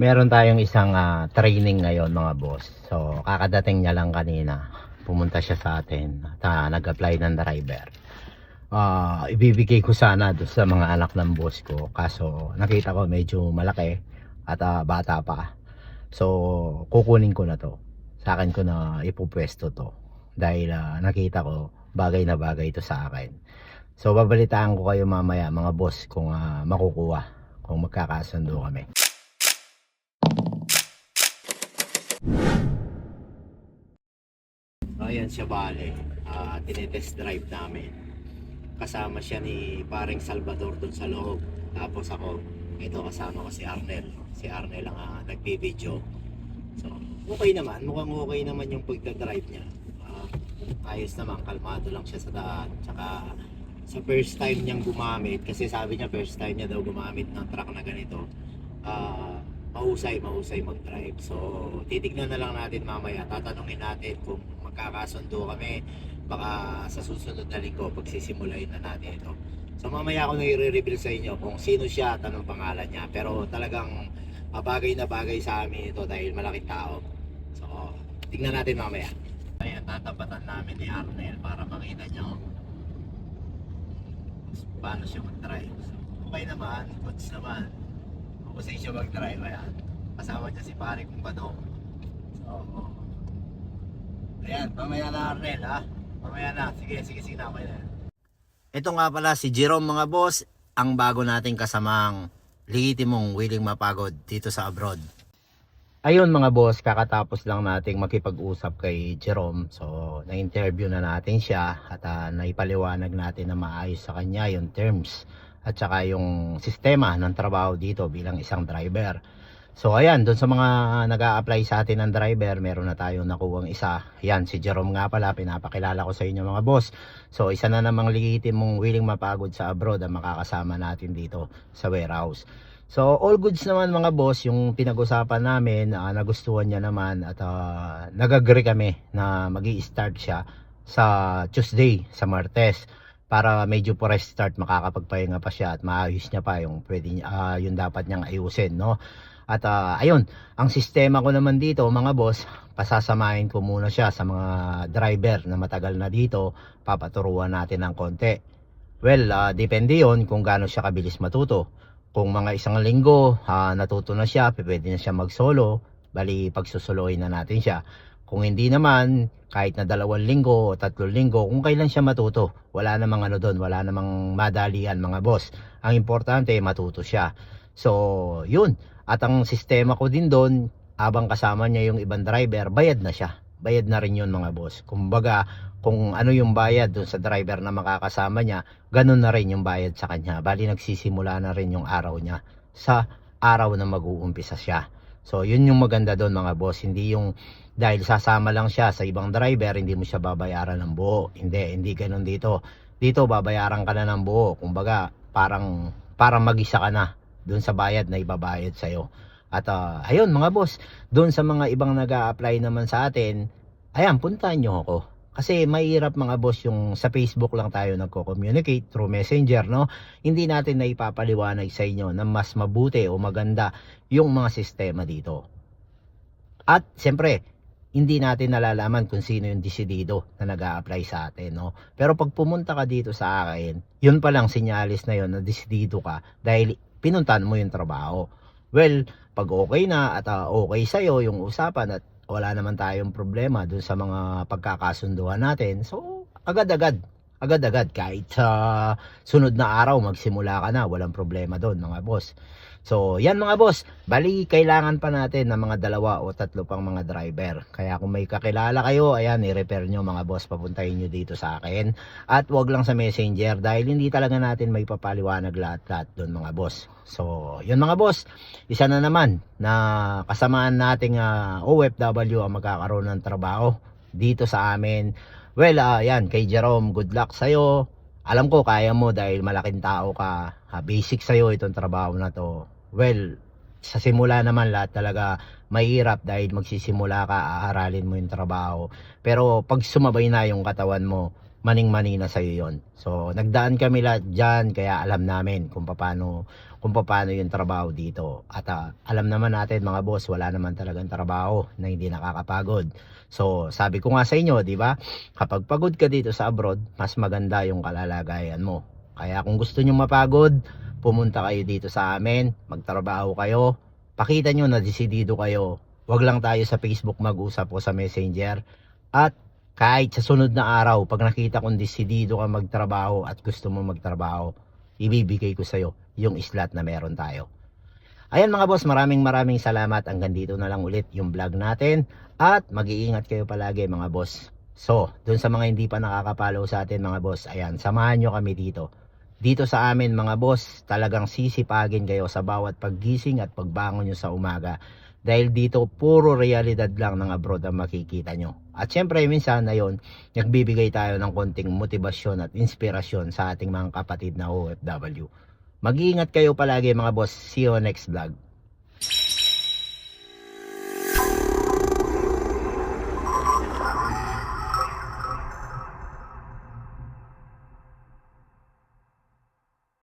Meron tayong isang ah, training ngayon mga boss. So, kakadating niya lang kanina. Pumunta siya sa atin at ah, nag-apply ng driver. Ah, ibibigay ko sana doon sa mga anak ng boss ko. Kaso nakita ko medyo malaki at ah, bata pa. So, kukunin ko na to. Sa akin ko na ipupwesto to. Dahil ah, nakita ko bagay na bagay ito sa akin. So, babalitaan ko kayo mamaya mga boss kung ah, makukuha. Kung magkakasundo kami. Ayan siya bale. Ah, tinetest drive namin. Kasama siya ni paring Salvador dun sa loob. Tapos ako, ito kasama ko si Arnel. Si Arnel ang ah, nagbibideo. So, okay naman. Mukhang okay naman yung pagdadrive niya. Ah, ayos naman. Kalmado lang siya sa daan. Tsaka sa first time niyang gumamit, kasi sabi niya first time niya daw gumamit ng truck na ganito. Ah, mahusay, mahusay mag-drive. So, titignan na lang natin mamaya. Tatanungin natin kung magkakasundo kami. Baka sa susunod na linggo, pagsisimulain na natin ito. So, mamaya ako na i-reveal sa inyo kung sino siya at anong pangalan niya. Pero talagang bagay na bagay sa amin ito dahil malaking tao. So, tignan natin mamaya. Ayan, tatapatan namin ni Arnel para makita niyo paano siya mag-drive. So, okay naman, goods naman. Kasi siya mag-drive, ayan. Kasama niya si pare kong Badong. So, ayan, mamaya na Arnel, ha? Mamaya na. Sige, sige, sige na, okay na. Ito nga pala si Jerome mga boss, ang bago nating kasamang legitimong willing mapagod dito sa abroad. Ayun mga boss, kakatapos lang nating makipag-usap kay Jerome. So, na-interview na natin siya at ah, naipaliwanag natin na maayos sa kanya yung terms at saka yung sistema ng trabaho dito bilang isang driver. So, ayan, doon sa mga nag apply sa atin ng driver, meron na tayong nakuwang isa. Yan, si Jerome nga pala, pinapakilala ko sa inyo mga boss. So, isa na namang legitimong willing mapagod sa abroad ang makakasama natin dito sa warehouse. So all goods naman mga boss yung pinag-usapan namin ah, nagustuhan niya naman at uh, nag-agree kami na mag start siya sa Tuesday sa Martes para medyo po restart makakapagpahinga pa siya at maayos niya pa yung pwede ah, yung dapat niyang ayusin no. At ah, ayun, ang sistema ko naman dito mga boss, pasasamahin ko muna siya sa mga driver na matagal na dito, papaturuan natin ng konti. Well, ah, depende yon kung gaano siya kabilis matuto kung mga isang linggo ah, natuto na siya, pwede na siya mag-solo, bali pagsusuluhin na natin siya. Kung hindi naman, kahit na dalawang linggo o tatlong linggo, kung kailan siya matuto, wala namang ano doon, wala namang madalian mga boss. Ang importante, matuto siya. So, yun. At ang sistema ko din doon, habang kasama niya yung ibang driver, bayad na siya. Bayad na rin yun mga boss. Kumbaga, kung ano yung bayad doon sa driver na makakasama niya, ganun na rin yung bayad sa kanya. Bali nagsisimula na rin yung araw niya sa araw na mag-uumpisa siya. So yun yung maganda doon mga boss, hindi yung dahil sasama lang siya sa ibang driver, hindi mo siya babayaran ng buo. Hindi, hindi ganun dito. Dito babayaran ka na ng buo. Kumbaga, parang parang mag-isa ka na doon sa bayad na ibabayad sa iyo. At ah, ayun mga boss, doon sa mga ibang nag apply naman sa atin, ayan, puntahan nyo ako. Kasi mahirap mga boss yung sa Facebook lang tayo nagko-communicate through Messenger, no? Hindi natin na ipapaliwanag sa inyo na mas mabuti o maganda yung mga sistema dito. At siyempre, hindi natin nalalaman kung sino yung desidido na nag apply sa atin, no? Pero pag pumunta ka dito sa akin, yun pa lang sinyalis na yun na desidido ka dahil pinuntahan mo yung trabaho. Well, pag okay na at ah, okay sa'yo yung usapan at wala naman tayong problema dun sa mga pagkakasunduan natin. So, agad-agad. Agad-agad. Kahit sa sunod na araw, magsimula ka na. Walang problema doon, mga boss. So, yan mga boss. Bali, kailangan pa natin ng mga dalawa o tatlo pang mga driver. Kaya kung may kakilala kayo, ayan, i-repair nyo mga boss. Papuntahin nyo dito sa akin. At wag lang sa messenger dahil hindi talaga natin may papaliwanag lahat-lahat doon mga boss. So, yun mga boss. Isa na naman na kasamaan nating ah, OFW ang magkakaroon ng trabaho dito sa amin. Well, yan, kay Jerome, good luck sa'yo. Alam ko, kaya mo dahil malaking tao ka. Basic sa'yo itong trabaho na to. Well, sa simula naman lahat talaga mahirap dahil magsisimula ka, aaralin mo yung trabaho. Pero pag sumabay na yung katawan mo, maning-mani na sa'yo yon. So, nagdaan kami lahat dyan, kaya alam namin kung paano kung paano yung trabaho dito. At ah, alam naman natin mga boss, wala naman talagang trabaho na hindi nakakapagod. So, sabi ko nga sa inyo, di ba? Kapag pagod ka dito sa abroad, mas maganda yung kalalagayan mo. Kaya kung gusto nyo mapagod, pumunta kayo dito sa amin, magtrabaho kayo, pakita nyo na desidido kayo. Huwag lang tayo sa Facebook mag-usap o sa Messenger. At kahit sa sunod na araw, pag nakita kong desidido ka magtrabaho at gusto mo magtrabaho, ibibigay ko sa'yo yung slot na meron tayo. Ayan mga boss, maraming maraming salamat. Hanggang dito na lang ulit yung vlog natin. At mag-iingat kayo palagi mga boss. So, dun sa mga hindi pa nakakapalaw sa atin mga boss, ayan, samahan nyo kami dito. Dito sa amin mga boss, talagang sisipagin kayo sa bawat paggising at pagbangon nyo sa umaga. Dahil dito, puro realidad lang ng abroad ang makikita nyo. At syempre, minsan na yon, nagbibigay tayo ng konting motibasyon at inspirasyon sa ating mga kapatid na OFW. Mag-iingat kayo palagi mga boss. See you next vlog.